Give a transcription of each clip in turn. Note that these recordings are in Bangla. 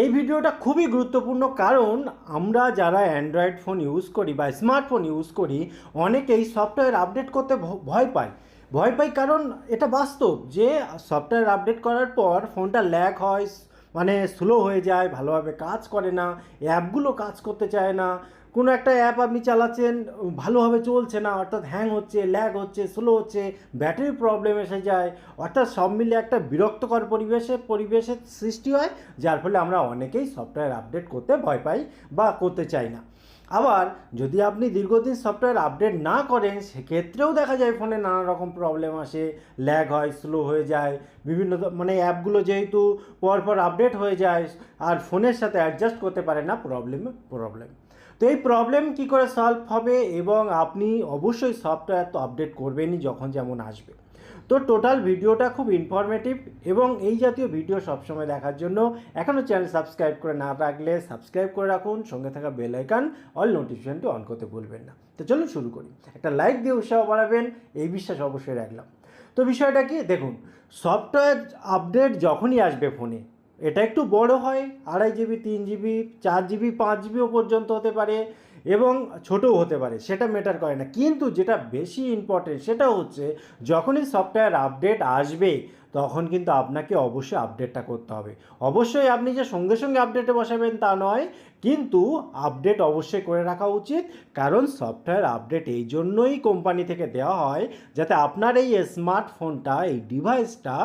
এই ভিডিওটা খুবই গুরুত্বপূর্ণ কারণ আমরা যারা অ্যান্ড্রয়েড ফোন ইউজ করি বা স্মার্টফোন ইউজ করি, অনেকেই সফটওয়্যার আপডেট করতে ভয় পায়। ভয় পাই কারণ এটা বাস্তব যে সফটওয়্যার আপডেট করার পর ফোনটা ল্যাগ হয় মানে স্লো হয়ে যায়, ভালোভাবে কাজ করে না, অ্যাপগুলো কাজ করতে চায় না। কোনো একটা অ্যাপ আপনি চালাচ্ছেন, ভালোভাবে চলছে না, অর্থাৎ হ্যাং হচ্ছে ল্যাগ হচ্ছে স্লো হচ্ছে ব্যাটারি প্রবলেম এসে যায়, অর্থাৎ সব মিলে একটা বিরক্তকর পরিবেশে, পরিবেশের সৃষ্টি হয়, যার ফলে আমরা অনেকেই সফটওয়্যার আপডেট করতে ভয় পাই বা করতে চাই না। আবার যদি আপনি দীর্ঘদিন সফটওয়্যার আপডেট না করেন, সেক্ষেত্রেও দেখা যায় ফোনে নানা রকম প্রবলেম আসে ল্যাগ হয় স্লো হয়ে যায়, বিভিন্ন মানে অ্যাপগুলো যেহেতু পরপর আপডেট হয়ে যায়, আর ফোনের সাথে অ্যাডজাস্ট করতে পারে না প্রবলেমে প্রবলেম তো এই প্রবলেম কি করে সলভ হবে? এবং আপনি অবশ্যই সফটওয়্যার তো আপডেট করবেনই যখন যেমন আসবে। তো টোটাল ভিডিওটা খুব ইনফরমেটিভ এবং এই জাতীয় ভিডিও সবসময় দেখার জন্য এখনও চ্যানেল সাবস্ক্রাইব করে না রাখলে সাবস্ক্রাইব করে রাখুন, সঙ্গে থাকা বেল আইকন অল নোটিফিকেশনটি অন করতে ভুলবেন না। তো চলুন শুরু করি। একটা লাইক দিয়ে উৎসাহ বাড়াবেন, এই বিশ্বাস অবশ্যই রাখলাম। তো বিষয়টা কি? দেখুন সফটওয়্যার আপডেট যখনই আসবে ফোনে এটা একটু বড় হয়, আড়াই জিবি তিন জিবি চার জিবি পাঁচ জিবিও পর্যন্ত হতে পারে। এবং ছোটও হতে পারে, সেটা ম্যাটার করে না। কিন্তু যেটা বেশি ইম্পর্টেন্ট সেটা হচ্ছে যখনই সফটওয়্যার আপডেট আসবে তখন কিন্তু আপনাকে অবশ্যই আপডেটটা করতে হবে। অবশ্যই আপনি যে সঙ্গে সঙ্গে আপডেটে বসাবেন তা নয়, কিন্তু আপডেট অবশ্যই করে রাখা উচিত। কারণ সফটওয়্যার আপডেট এই জন্যই কোম্পানি থেকে দেওয়া হয় যাতে আপনার এই স্মার্টফোনটা এই ডিভাইসটা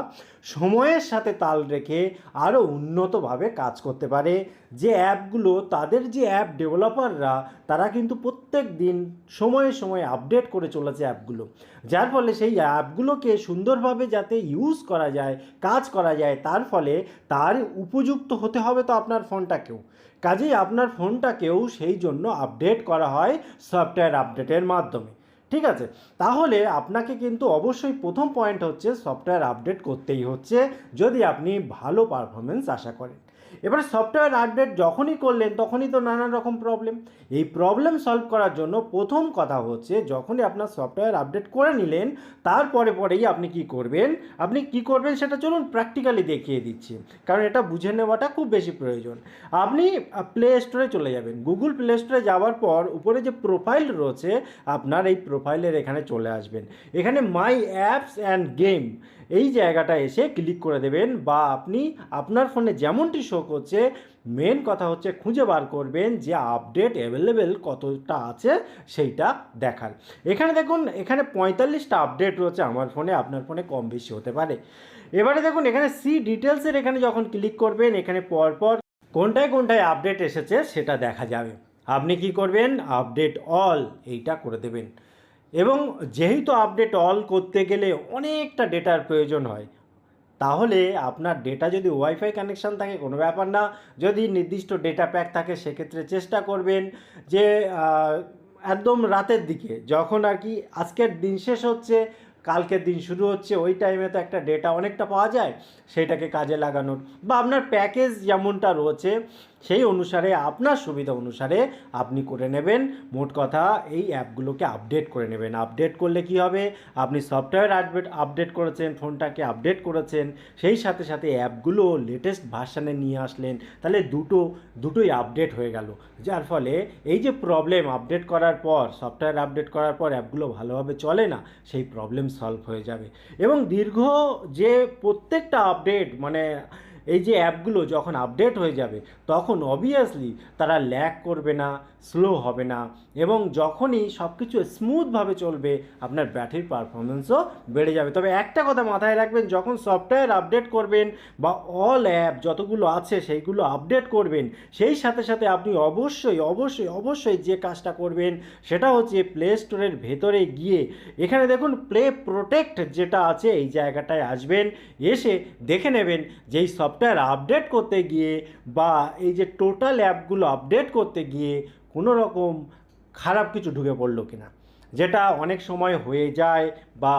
সময়ের সাথে তাল রেখে আরও উন্নতভাবে কাজ করতে পারে। যে অ্যাপগুলো, তাদের যে অ্যাপ ডেভেলপাররা, তারা কিন্তু প্রত্যেক দিন সময়ে সময়ে আপডেট করে চলেছে অ্যাপগুলো। যার ফলে সেই অ্যাপগুলোকে সুন্দরভাবে যাতে ইউজ করা যায়, কাজ করা যায়, তার ফলে তার উপযুক্ত হতে হবে তো আপনার ফোনটাকেও। কাজেই আপনার ফোনটাকেও সেই জন্য আপডেট করা হয় সফটওয়্যার আপডেটের মাধ্যমে। ঠিক আছে? তাহলে আপনাকে কিন্তু অবশ্যই প্রথম পয়েন্ট হচ্ছে সফটওয়্যার আপডেট করতেই হচ্ছে, যদি আপনি ভালো পারফরমেন্স আশা করেন। এবার সফটওয়্যার আপডেট যখনই করলেন, তখনই তো নানান রকম প্রবলেম এই প্রবলেম সলভ করার জন্য প্রথম কথা হচ্ছে, যখনই আপনার সফটওয়্যার আপডেট করে নিলেন তারপরে পরেই আপনি কি করবেন? আপনি কি করবেন সেটা চলুন প্র্যাকটিক্যালি দেখিয়ে দিচ্ছি। কারণ এটা বুঝে নেওয়াটা খুব বেশি প্রয়োজন। আপনি প্লে স্টোরে চলে যাবেন। গুগল প্লে স্টোরে যাওয়ার পর উপরে যে প্রোফাইল রয়েছে, আপনার এই প্রোফাইলের এখানে চলে আসবেন। এখানে মাই অ্যাপস অ্যান্ড গেম এই জায়গাটা এসে ক্লিক করে দেবেন বা আপনি আপনার ফোনে যেমনটি শো করছে মেন কথা হচ্ছে খুঁজে বার করবেন যে আপডেট অ্যাভেলেবেল কতটা আছে সেইটা দেখার। এখানে দেখুন, এখানে পঁয়তাল্লিশটা আপডেট রয়েছে আমার ফোনে আপনার ফোনে কম বেশি হতে পারে। এবারে দেখুন, এখানে সি ডিটেলসের এখানে যখন ক্লিক করবেন, এখানে পরপর কোনটায় কোনটায় আপডেট এসেছে সেটা দেখা যাবে। আপনি কি করবেন? আপডেট অল এইটা করে দেবেন। এবং যেহেতু আপডেট অল করতে গেলে অনেকটা ডেটার প্রয়োজন হয়, তাহলে আপনার ডেটা যদি ওয়াইফাই কানেকশান থাকে কোনো ব্যাপার না। যদি নির্দিষ্ট ডেটা প্যাক থাকে, সেক্ষেত্রে চেষ্টা করবেন যে একদম রাতের দিকে, যখন আর কি আজকের দিন শেষ হচ্ছে, কালকের দিন শুরু হচ্ছে, ওই টাইমে তো একটা ডেটা অনেকটা পাওয়া যায় সেটাকে কাজে লাগানোর। বা আপনার প্যাকেজ যেমনটা রয়েছে সেই অনুসারে, আপনার সুবিধা অনুসারে আপনি করে নেবেন। মোট কথা, এই অ্যাপগুলোকে আপডেট করে নেবেন। আপডেট করলে কি হবে? আপনি সফটওয়্যার আপডেট আপডেট করেছেন, ফোনটাকে আপডেট করেছেন, সেই সাথে সাথে অ্যাপগুলো লেটেস্ট ভার্সানে নিয়ে আসলেন। তাহলে দুটো, দুটোই আপডেট হয়ে গেল। যার ফলে এই যে প্রবলেম আপডেট করার পর, সফটওয়্যার আপডেট করার পর অ্যাপগুলো ভালোভাবে চলে না, সেই প্রবলেম সলভ হয়ে যাবে। এবং দীর্ঘ যে প্রত্যেকটা আপডেট মানে এই যে অ্যাপগুলো যখন আপডেট হয়ে যাবে, তখন অবভিয়াসলি তারা ল্যাগ করবে না, স্লো হবে না এবং যখনই সব কিছু স্মুথভাবে চলবে, আপনার ব্যাটারির পারফরমেন্সও বেড়ে যাবে। তবে একটা কথা মাথায় রাখবেন, যখন সফটওয়্যার আপডেট করবেন বা অল অ্যাপ যতগুলো আছে সেইগুলো আপডেট করবেন, সেই সাথে সাথে আপনি অবশ্যই অবশ্যই অবশ্যই যে কাজটা করবেন সেটা হচ্ছে প্লে স্টোরের ভেতরে গিয়ে এখানে দেখুন প্লে প্রোটেক্ট যেটা আছে, এই জায়গাটায় আসবেন, এসে দেখে নেবেন যে এই সফটওয়্যার আপডেট করতে গিয়ে বা এই যে টোটাল অ্যাপগুলো আপডেট করতে গিয়ে কোনো রকম খারাপ কিছু ঢুকে পড়ল কিনা। যেটা অনেক সময় হয়ে যায় বা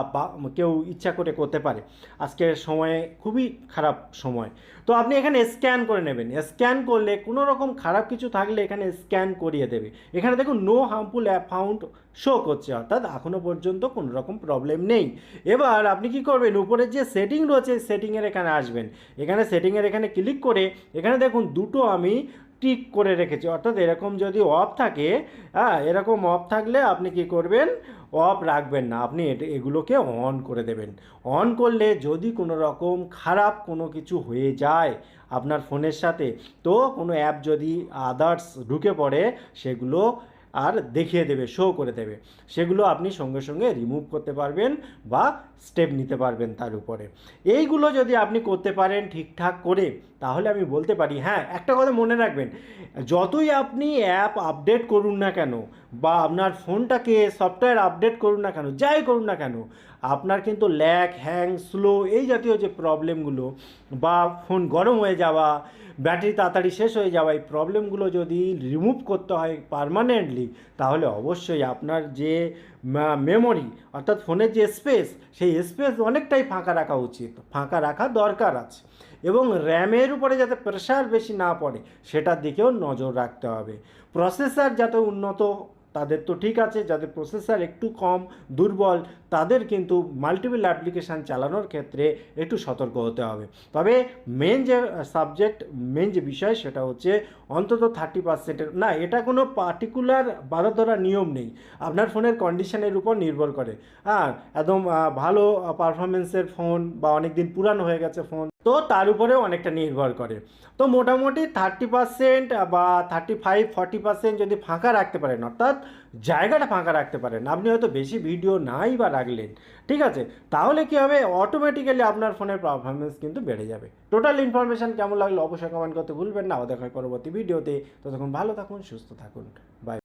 কেউ ইচ্ছা করে করতে পারে। আজকের সময়ে খুবই খারাপ সময়। তো আপনি এখানে স্ক্যান করে নেবেন। স্ক্যান করলে কোনো রকম খারাপ কিছু থাকলে এখানে স্ক্যান করিয়ে দেবে। এখানে দেখুন নো হার্মফুল অ্যাকাউন্ট শো করছে। অর্থাৎ এখনও পর্যন্ত কোনো রকম প্রবলেম নেই। এবার আপনি কি করবেন? উপরের যে সেটিং রয়েছে সেটিংয়ের এখানে আসবেন। এখানে সেটিংয়ের এখানে ক্লিক করে এখানে দেখুন, দুটো আমি টিক করে রেখেছি। অর্থাৎ এরকম যদি অফ থাকে হ্যাঁ এরকম অফ থাকলে আপনি কি করবেন? অফ রাখবেন না। আপনি এগুলোকে অন করে দেবেন। অন করলে যদি কোনো রকম খারাপ কোনো কিছু হয়ে যায় আপনার ফোনের সাথে, তো কোনো অ্যাপ যদি আদার্স ঢুকে পড়ে, সেগুলো আর দেখিয়ে দেবে শো করে দেবে। সেগুলো আপনি সঙ্গে সঙ্গে রিমুভ করতে পারবেন বা স্টেপ নিতে পারবেন তার উপরে। এইগুলো যদি আপনি করতে পারেন ঠিকঠাক করে, তাহলে আমি বলতে পারি হ্যাঁ একটা কথা মনে রাখবেন, যতই আপনি অ্যাপ আপডেট করুন না কেন, বা আপনার ফোনটাকে সফটওয়্যার আপডেট করুন না কেন, যাই করুন না কেন, আপনার কিন্তু ল্যাক হ্যাং স্লো এই জাতীয় যে প্রবলেমগুলো বা ফোন গরম হয়ে যাওয়া ব্যাটারি তাড়াতাড়ি শেষ হয়ে যাওয়া, এই প্রবলেমগুলো যদি রিমুভ করতে হয় পারমানেন্টলি, তাহলে অবশ্যই আপনার যে মেমোরি, অর্থাৎ ফোনের যে স্পেস, সেই স্পেস অনেকটাই ফাঁকা রাখা উচিত। ফাঁকা রাখা দরকার আছে। এবং র্যামের উপরে যাতে প্রেশার বেশি না পড়ে, সেটার দিকেও নজর রাখতে হবে। প্রসেসার যাতে উন্নত তাদের তো ঠিক আছে, যাদের প্রসেসর একটু কম, দুর্বল, তাদের কিন্তু মাল্টিপল অ্যাপ্লিকেশান চালানোর ক্ষেত্রে একটু সতর্ক হতে হবে। তবে মেন যে সাবজেক্ট মেন যে বিষয় সেটা হচ্ছে অন্তত থার্টি পার্সেন্টের না, এটা কোনো পার্টিকুলার বাধা ধরা নিয়ম নেই। আপনার ফোনের কন্ডিশনের উপর নির্ভর করে। হ্যাঁ একদম ভালো পারফরমেন্সের ফোন বা অনেক দিন পুরানো হয়ে গেছে ফোন তো তার উপরেও অনেকটা নির্ভর করে। তো মোটামুটি থার্টি পার্সেন্ট বা থার্টি ফাইভ ফর্টি পার্সেন্ট যদি ফাঁকা রাখতে পারেন, অর্থাৎ জায়গাটা ফাঁকা রাখতে পারেন, আপনি হয়তো বেশি ভিডিও নাই বা রাখলেন, ঠিক আছে? তাহলে কি হবে? অটোমেটিক্যালি আপনার ফোনের পারফরমেন্স কিন্তু বেড়ে যাবে। টোটাল ইনফরমেশন কেমন লাগল? অবশ্যই কমেন্ট করতে ভুলবেন না। দেখা পরবর্তী ভিডিওতে ততক্ষণ ভালো থাকুন, সুস্থ থাকুন। বাই